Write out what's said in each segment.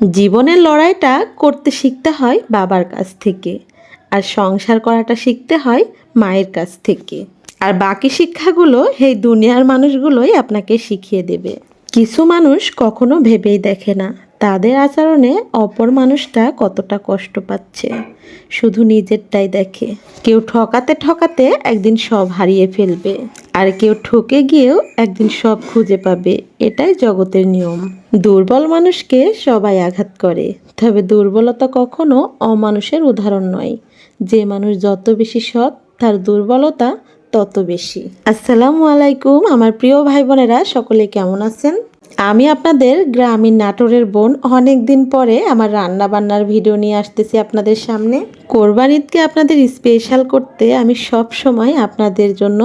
জীবনের লড়াইটা করতে শিখতে হয় বাবার কাছ থেকে আর সংসার করাটা শিখতে হয় মায়ের কাছ থেকে। আর বাকি শিক্ষাগুলো এই দুনিয়ার মানুষগুলোই আপনাকে শিখিয়ে দেবে। কিছু মানুষ কখনো ভেবেই দেখে না, তাদের আচরণে অপর মানুষটা কতটা কষ্ট পাচ্ছে। শুধু নিজেরটাই দেখে, কেউ ঠকাতে ঠকাতে একদিন সব হারিয়ে ফেলবে। আর কেউ ঠকে গিয়েও একদিন সব খুঁজে পাবে। এটাই জগতের নিয়ম। দুর্বল মানুষকে সবাই আঘাত করে। তবে দুর্বলতা কখনো অমানুষের উদাহরণ নয়। যে মানুষ যত বেশি সৎ, তার দুর্বলতা তত বেশি। আসসালামু আলাইকুম, আমার প্রিয় ভাই বোনেরা সকলে কেমন আছেন? আমি আপনাদের গ্রামীণ নাটোরের বোন অনেক দিন পরে আমার রান্না বান্নার ভিডিও নিয়ে আসতেছি আপনাদের সামনে। কোরবান ঈদকে আপনাদের স্পেশাল করতে আমি সব সময় আপনাদের জন্য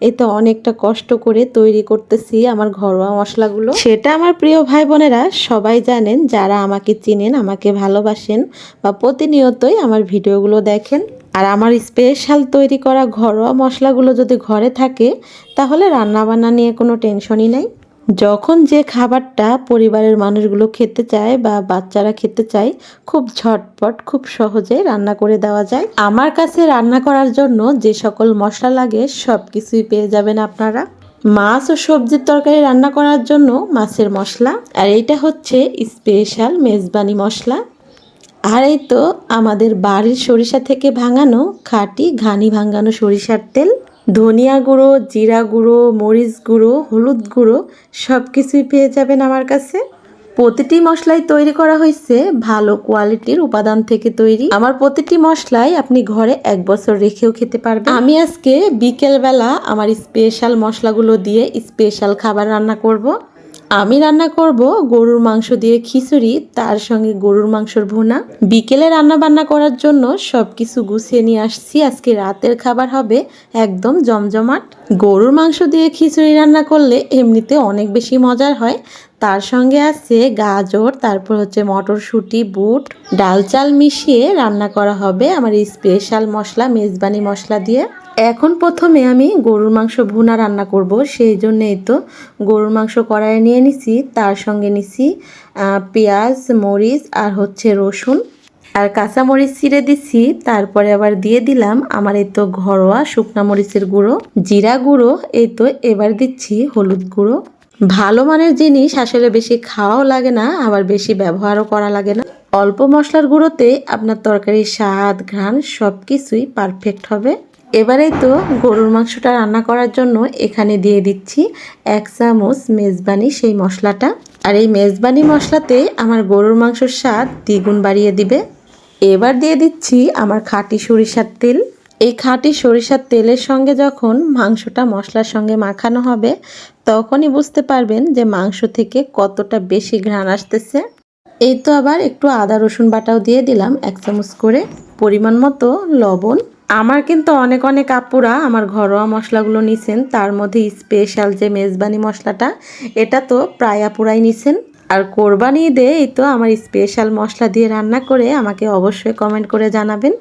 এই তো অনেকটা কষ্ট করে তৈরি করতেছি আমার ঘরোয়া মশলাগুলো। সেটা আমার প্রিয় ভাই বোনেরা সবাই জানেন, যারা আমাকে চিনেন, আমাকে ভালোবাসেন বা প্রতিনিয়তই আমার ভিডিওগুলো দেখেন। আর আমার স্পেশাল তৈরি করা ঘরোয়া মশলাগুলো যদি ঘরে থাকে, তাহলে রান্নাবান্না নিয়ে কোনো টেনশনই নাই। যখন যে খাবারটা পরিবারের মানুষগুলো খেতে চায় বা বাচ্চারা খেতে চায়, খুব ঝটপট, খুব সহজে রান্না করে দেওয়া যায়। আমার কাছে রান্না করার জন্য যে সকল মশলা লাগে সব কিছুই পেয়ে যাবেন আপনারা। মাছ ও সবজির তরকারি রান্না করার জন্য মাছের মশলা, আর এইটা হচ্ছে স্পেশাল মেজবানি মশলা। আর এই তো আমাদের বাড়ির সরিষা থেকে ভাঙানো খাঁটি ঘানি ভাঙানো সরিষার তেল। ধনিয়া গুঁড়ো, জিরা গুঁড়ো, মরিচ গুঁড়ো, হলুদ গুঁড়ো সব কিছুই পেয়ে যাবেন আমার কাছে। প্রতিটি মশলাই তৈরি করা হয়েছে ভালো কোয়ালিটির উপাদান থেকে তৈরি। আমার প্রতিটি মশলাই আপনি ঘরে এক বছর রেখেও খেতে পারবেন। আমি আজকে বিকেলবেলা আমার স্পেশাল মশলাগুলো দিয়ে স্পেশাল খাবার রান্না করব। আমি রান্না করব গরুর মাংস দিয়ে খিচুড়ি, তার সঙ্গে গরুর মাংসর ভুনা। বিকেলে রান্না বান্না করার জন্য সব কিছু গুছিয়ে নিয়ে আসছি। আজকে রাতের খাবার হবে একদম জমজমাট। গরুর মাংস দিয়ে খিচুড়ি রান্না করলে এমনিতে অনেক বেশি মজার হয়। তার সঙ্গে আছে গাজর, তারপর হচ্ছে মটরশুঁটি, বুট। ডাল চাল মিশিয়ে রান্না করা হবে আমার স্পেশাল মশলা, মেজবানি মশলা দিয়ে। এখন প্রথমে আমি গরুর মাংস ভুনা রান্না করব, সেই জন্যেই তো গরুর মাংস কড়াইয়ে নিয়ে নিছি, তার সঙ্গে নিছি পেঁয়াজ, মরিচ আর হচ্ছে রসুন আর কাঁচা মরিচ ছিঁড়ে দিছি, তারপরে আবার দিয়ে দিলাম আমার এই তো ঘরোয়া শুকনা মরিচের গুঁড়ো, জিরা গুঁড়ো, এই তো এবার দিচ্ছি হলুদ গুঁড়ো। ভালো মানের জিনিস আসলে বেশি খাওয়াও লাগে না, আবার বেশি ব্যবহারও করা লাগে না। অল্প মশলার গুঁড়োতে আপনার তরকারির স্বাদ, ঘ্রাণ সব কিছুই পারফেক্ট হবে। এবারেই তো গরুর মাংসটা রান্না করার জন্য এখানে দিয়ে দিচ্ছি এক চামচ মেজবানি সেই মশলাটা। আর এই মেজবানি মশলাতে আমার গরুর মাংসর স্বাদ দ্বিগুণ বাড়িয়ে দিবে। এবার দিয়ে দিচ্ছি আমার খাঁটি সরিষার তেল। এই খাঁটি সরিষার তেলের সঙ্গে যখন মাংসটা মশলার সঙ্গে মাখানো হবে, তখনই বুঝতে পারবেন যে মাংস থেকে কতটা বেশি ঘ্রাণ আসতেছে। এই তো আবার একটু আদা রসুন বাটাও দিয়ে দিলাম এক চামচ করে। পরিমাণ মতো লবণ আমার কিন্তু অনেক অনেক আপুরা আমার ঘরোয়া মশলাগুলো নিছেন, তার মধ্যে স্পেশাল যে মেজবানি মশলাটা, এটা তো প্রায় আপুরাই নিছেন। আর কোরবানি ঈদে এই তো আমার স্পেশাল মশলা দিয়ে রান্না করে আমাকে অবশ্যই কমেন্ট করে জানাবেন।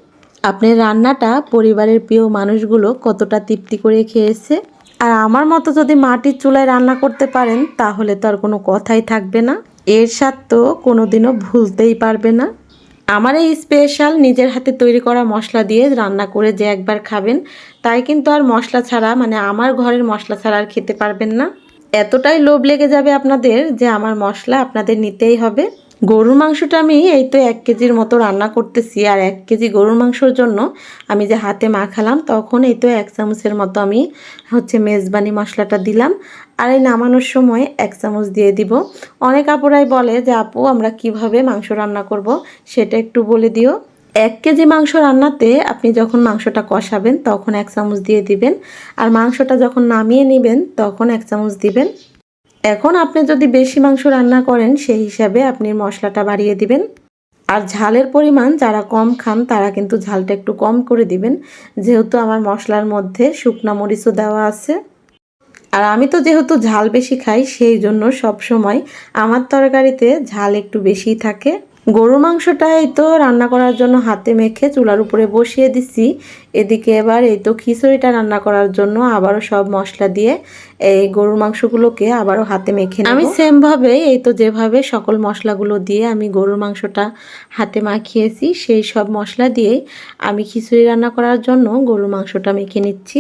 আপনার রান্নাটা পরিবারের প্রিয় মানুষগুলো কতটা তৃপ্তি করে খেয়েছে। আর আমার মতো যদি মাটির চুলায় রান্না করতে পারেন, তাহলে তো আর কোনো কথাই থাকবে না। এর স্বাদ তো কোনোদিনও ভুলতেই পারবে না। আমার এই স্পেশাল নিজের হাতে তৈরি করা মশলা দিয়ে রান্না করে যে একবার খাবেন, তাই কিন্তু আর মশলা ছাড়া মানে আমার ঘরের মশলা ছাড়া আর খেতে পারবেন না। এতটাই লোভ লেগে যাবে আপনাদের যে আমার মশলা আপনাদের নিতেই হবে। গরুর মাংসটা আমি এই তো এক কেজির মতো রান্না করতেছি, আর এক কেজি গরুর মাংসর জন্য আমি যে হাতে মাখালাম তখন এই তো এক চামচের মতো আমি হচ্ছে মেজবানি মশলাটা দিলাম, আর এই নামানোর সময় এক চামচ দিয়ে দিব। অনেক আপুরাই বলে যে, আপু, আমরা কীভাবে মাংস রান্না করব সেটা একটু বলে দিও। এক কেজি মাংস রান্নাতে আপনি যখন মাংসটা কষাবেন তখন এক চামচ দিয়ে দিবেন, আর মাংসটা যখন নামিয়ে নেবেন তখন এক চামচ দিবেন। এখন আপনি যদি বেশি মাংস রান্না করেন, সেই হিসাবে আপনি মশলাটা বাড়িয়ে দিবেন। আর ঝালের পরিমাণ যারা কম খান, তারা কিন্তু ঝালটা একটু কম করে দিবেন। যেহেতু আমার মশলার মধ্যে শুকনা মরিচও দেওয়া আছে। আর আমি তো যেহেতু ঝাল বেশি খাই, সেই জন্য সব সময় আমার তরকারিতে ঝাল একটু বেশি থাকে। গরুর মাংসটা এই তো রান্না করার জন্য হাতে মেখে চুলার উপরে বসিয়ে দিছি এদিকে এবার এই তো খিচুড়িটা রান্না করার জন্য আবারও সব মশলা দিয়ে এই গরুর মাংসগুলোকে আবারও হাতে মেখে। আমি সেমভাবে এই তো যেভাবে সকল মশলাগুলো দিয়ে আমি গরুর মাংসটা হাতে মাখিয়েছি সেই সব মশলা দিয়ে আমি খিচুড়ি রান্না করার জন্য গরুর মাংসটা মেখে নিচ্ছি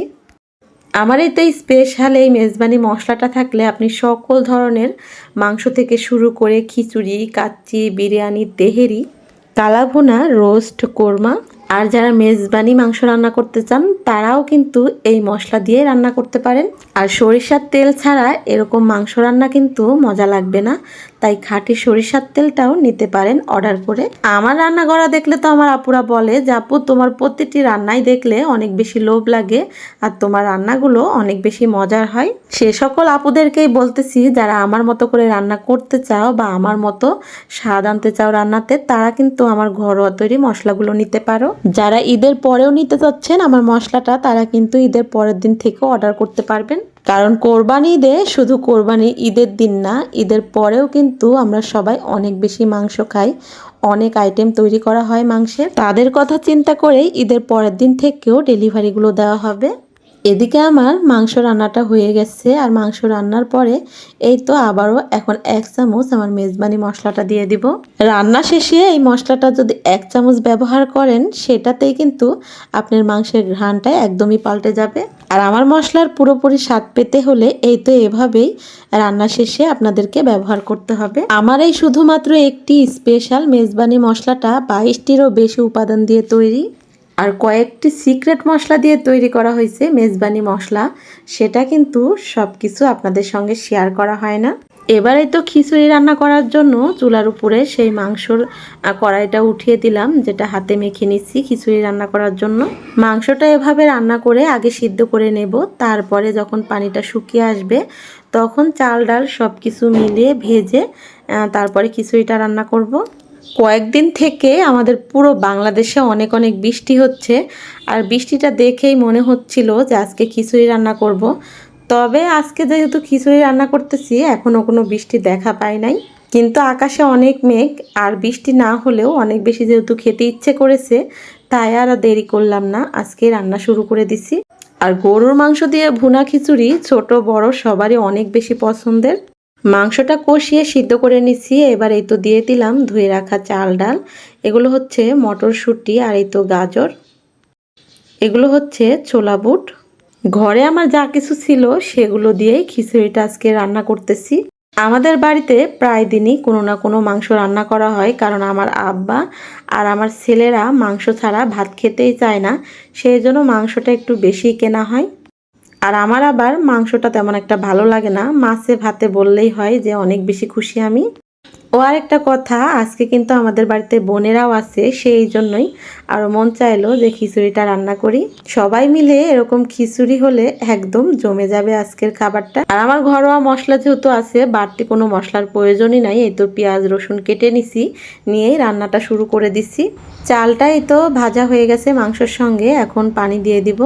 আমার এতে স্পেশাল এই মেজবানি মশলাটা থাকলে আপনি সকল ধরনের মাংস থেকে শুরু করে খিচুড়ি, কাচ্চি, বিরিয়ানি, তেহেরি তালাভোনা রোস্ট, কোরমা আর যারা মেজবানি মাংস রান্না করতে চান, তারাও কিন্তু এই মশলা দিয়ে রান্না করতে পারেন। আর সরিষার তেল ছাড়া এরকম মাংস রান্না কিন্তু মজা লাগবে না। তাই খাঁটি সরিষার তেলটাও নিতে পারেন অর্ডার করে। আমার রান্না করা দেখলে তো আমার আপুরা বলে যে, আপু, তোমার প্রতিটি রান্নাই দেখলে অনেক বেশি লোভ লাগে আর তোমার রান্নাগুলো অনেক বেশি মজার হয়। সে সকল আপুদেরকেই বলতেছি, যারা আমার মতো করে রান্না করতে চাও বা আমার মতো স্বাদ আনতে চাও রান্নাতে, তারা কিন্তু আমার ঘরোয়া তৈরি মশলাগুলো নিতে পারো। যারা ঈদের পরেও নিতে চাচ্ছেন আমার মশলাটা, তারা কিন্তু ঈদের পরের দিন থেকেও অর্ডার করতে পারবেন। কারণ কোরবানি ঈদে শুধু কোরবানি ঈদের দিন না, ঈদের পরেও কিন্তু আমরা সবাই অনেক বেশি মাংস খাই। অনেক আইটেম তৈরি করা হয় মাংসের। তাদের কথা চিন্তা করেই ঈদের পরের দিন থেকেও ডেলিভারিগুলো দেওয়া হবে। এদিকে আমার মাংস রান্নাটা হয়ে গেছে আর মাংস রান্নার পরে এই তো আবারও এখন এক চামচ আমার মেজবানি মশলাটা দিয়ে দিব। রান্না শেষে এই মশলাটা যদি এক চামচ ব্যবহার করেন, সেটাতেই কিন্তু আপনার মাংসের ঘ্রাণটা একদমই পাল্টে যাবে। আর আমার মশলার পুরোপুরি স্বাদ পেতে হলে এই তো এভাবেই রান্না শেষে আপনাদেরকে ব্যবহার করতে হবে। আমার এই শুধুমাত্র একটি স্পেশাল মেজবানি মশলাটা বাইশটিরও বেশি উপাদান দিয়ে তৈরি। আর কয়েকটি সিক্রেট মশলা দিয়ে তৈরি করা হয়েছে মেজবানি মশলা। সেটা কিন্তু সব কিছু আপনাদের সঙ্গে শেয়ার করা হয় না। এবারে তো খিচুড়ি রান্না করার জন্য চুলার উপরে সেই মাংসর কড়াইটা উঠিয়ে দিলাম, যেটা হাতে মেখে নিচ্ছি খিচুড়ি রান্না করার জন্য। মাংসটা এভাবে রান্না করে আগে সিদ্ধ করে নেব, তারপরে যখন পানিটা শুকিয়ে আসবে, তখন চাল ডাল সব কিছু মিলিয়ে ভেজে তারপরে খিচুড়িটা রান্না করব। কয়েকদিন থেকে আমাদের পুরো বাংলাদেশে অনেক অনেক বৃষ্টি হচ্ছে, আর বৃষ্টিটা দেখেই মনে হচ্ছিল যে আজকে খিচুড়ি রান্না করব। তবে আজকে যেহেতু খিচুড়ি রান্না করতেছি এখনও কোনো বৃষ্টি দেখা পাই নাই। কিন্তু আকাশে অনেক মেঘ, আর বৃষ্টি না হলেও অনেক বেশি যেহেতু খেতে ইচ্ছে করেছে, তাই আর দেরি করলাম না। আজকে রান্না শুরু করে দিছি। আর গরুর মাংস দিয়ে ভুনা খিচুড়ি ছোট বড় সবারই অনেক বেশি পছন্দের। মাংসটা কষিয়ে সিদ্ধ করে নিচ্ছি। এবার এই তো দিয়ে দিলাম, ধুয়ে রাখা চাল ডাল। এগুলো হচ্ছে মটরশুঁটি আর এই তো গাজর। এগুলো হচ্ছে ছোলা বুট। ঘরে আমার যা কিছু ছিল সেগুলো দিয়েই খিচুড়িটা আজকে রান্না করতেছি। আমাদের বাড়িতে প্রায় দিনই কোনো না কোনো মাংস রান্না করা হয়, কারণ আমার আব্বা আর আমার ছেলেরা মাংস ছাড়া ভাত খেতেই চায় না। সেই জন্য মাংসটা একটু বেশি কেনা হয়। আর আমার আবার মাংসটা তেমন একটা ভালো লাগে না। মাছে ভাতে বললেই হয় যে অনেক বেশি খুশি আমি। ও আরেকটা কথা, আজকে কিন্তু আমাদের বাড়িতে বোনেরাও আছে, সেই জন্যই আরও মন চাইলো যে খিচুড়িটা রান্না করি। সবাই মিলে এরকম খিচুড়ি হলে একদম জমে যাবে আজকের খাবারটা। আর আমার ঘরোয়া মশলা যেহেতু আছে, বাড়তি কোনো মশলার প্রয়োজনই নাই। এই তো পেঁয়াজ, রসুন কেটে নিছি, নিয়েই রান্নাটা শুরু করে দিছি চালটাই তো ভাজা হয়ে গেছে মাংসের সঙ্গে, এখন পানি দিয়ে দিব।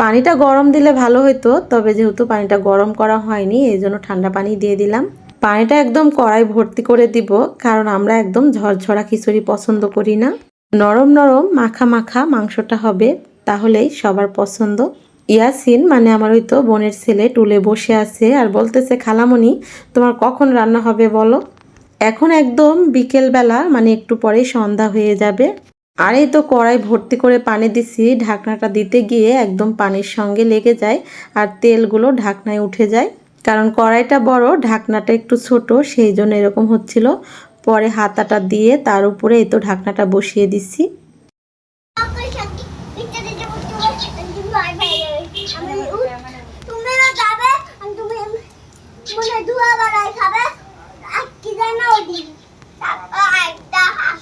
পানিটা গরম দিলে ভালো হতো তবে যেহেতু পানিটা গরম করা হয়নি, এই জন্য ঠান্ডা পানি দিয়ে দিলাম। পানিটা একদম কড়াই ভর্তি করে দিব, কারণ আমরা একদম ঝরঝরা খিচুড়ি পছন্দ করি না। নরম নরম মাখা মাখা মাংসটা হবে, তাহলেই সবার পছন্দ। ইয়াসিন মানে আমার ওই তো বোনের ছেলে, টুলে বসে আছে আর বলতেছে, খালামণি, তোমার কখন রান্না হবে বলো? এখন একদম বিকেলবেলা মানে একটু পরেই সন্ধ্যা হয়ে যাবে। আর এই তো কড়াই ভর্তি করে পানি দিছি, ঢাকনাটা দিতে গিয়ে একদম পানির সঙ্গে লেগে যায় আর তেলগুলো ঢাকনায় উঠে যায়। কারণ কড়াইটা বড়, ঢাকনাটা একটু ছোট, সেই জন্য এরকম হচ্ছিল। পরে হাতাটা দিয়ে তার উপরে এই তো ঢাকনাটা বসিয়ে দিছি। খাবে? আর কি জানো ওদি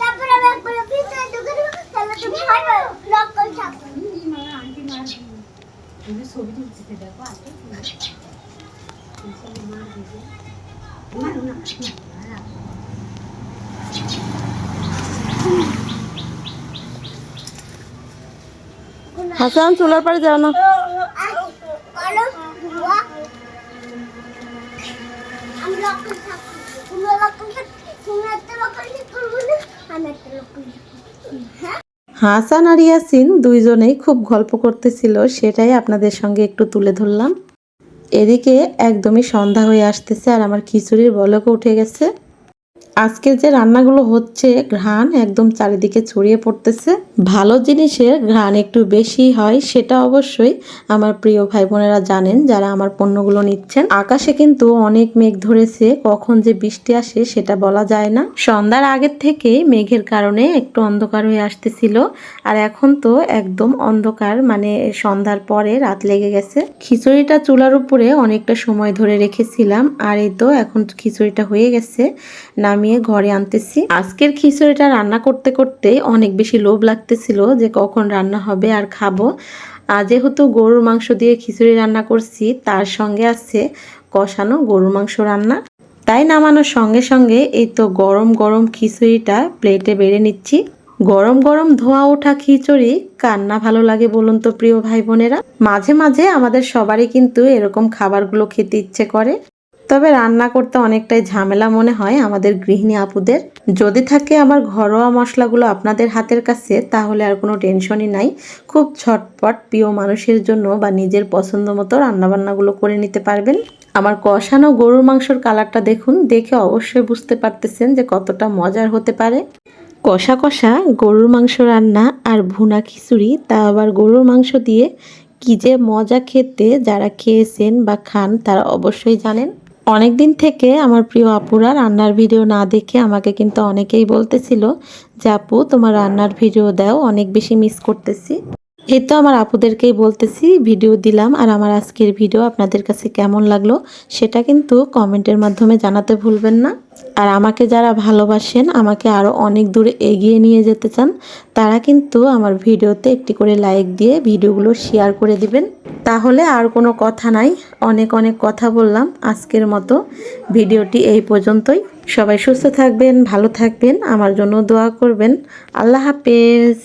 তারপরে আমি একবার ভিতরে ঢুকে দেবো তাহলে তুমি হয়তো লক করে হাসান, চুলার পাড়ে যাও না। আমি একটা লক না আমি হাসান আর ইয়াসিন দুইজনেই খুব গল্প করতেছিল, সেটাই আপনাদের সঙ্গে একটু তুলে ধরলাম। এদিকে একদমই সন্ধ্যা হয়ে আসতেছে আর আমার খিচুড়ির বলকও উঠে গেছে। আজকে যে রান্নাগুলো হচ্ছে, ঘ্রাণ একদম চারিদিকে ছড়িয়ে পড়তেছে। ভালো জিনিসের ঘ্রাণ একটু বেশি হয়, সেটা অবশ্যই আমার প্রিয় ভাই বোনেরা জানেন যারা আমার পণ্যগুলো নিচ্ছেন। আকাশে কিন্তু অনেক মেঘ ধরেছে, কখন যে বৃষ্টি আসে সেটা বলা যায় না। সন্ধ্যার আগের থেকেই মেঘের কারণে একটু অন্ধকার হয়ে আসতেছিল, আর এখন তো একদম অন্ধকার মানে সন্ধ্যার পরে রাত লেগে গেছে। খিচুড়িটা চুলার উপরে অনেকটা সময় ধরে রেখেছিলাম, আর এই তো এখন খিচুড়িটা হয়ে গেছে। নামিয়ে ঘরে আনতেছি। আজকের খিচুড়িটা রান্না করতে করতে অনেক বেশি লোভ লাগতেছিল যে কখন রান্না হবে আর খাব। যেহেতু গরুর মাংস দিয়ে খিচুড়ি রান্না করছি, তার সঙ্গে আছে কষানো গরুর মাংস রান্না। তাই নামানোর সঙ্গে সঙ্গে এই তো গরম গরম খিচুড়িটা প্লেটে বেড়ে নিচ্ছি। গরম গরম ধোয়া ওঠা খিচুড়ি কান্না ভালো লাগে বলুন তো প্রিয় ভাই বোনেরা। মাঝে মাঝে আমাদের সবারই কিন্তু এরকম খাবারগুলো খেতে ইচ্ছে করে। তবে রান্না করতে অনেকটাই ঝামেলা মনে হয় আমাদের গৃহিণী আপুদের। যদি থাকে আমার ঘরোয়া মশলাগুলো আপনাদের হাতের কাছে, তাহলে আর কোনো টেনশনই নাই। খুব ছটপট প্রিয় মানুষের জন্য বা নিজের পছন্দ মতো রান্নাবান্নাগুলো করে নিতে পারবেন। আমার কষানো গরুর মাংসর কালারটা দেখুন, দেখে অবশ্যই বুঝতে পারতেছেন যে কতটা মজার হতে পারে। কষা কষা গরুর মাংস রান্না আর ভুনা খিচুড়ি, তা আবার গরুর মাংস দিয়ে কি যে মজা খেতে যারা খেয়েছেন বা খান তারা অবশ্যই জানেন। অনেক দিন থেকে আমার প্রিয় আপুরা রান্নার ভিডিও না দেখে আমাকে কিন্তু অনেকেই বলতেছিল যে, আপু, তোমার রান্নার ভিডিও দাও, অনেক বেশি মিস করতেছি। এই তো আমার আপুদেরকেই বলতেছি, ভিডিও দিলাম আর আমার আজকের ভিডিও আপনাদের কাছে কেমন লাগল সেটা কিন্তু কমেন্টের মাধ্যমে জানাতে ভুলবেন না। আর আমাকে যারা ভালোবাসেন, আমাকে আরও অনেক দূরে এগিয়ে নিয়ে যেতে চান, তারা কিন্তু আমার ভিডিওতে একটি করে লাইক দিয়ে ভিডিওগুলো শেয়ার করে দিবেন। তাহলে আর কোনো কথা নাই, অনেক অনেক কথা বললাম আজকের মতো। ভিডিওটি এই পর্যন্তই। সবাই সুস্থ থাকবেন, ভালো থাকবেন, আমার জন্য দোয়া করবেন। আল্লাহ হাফেজ।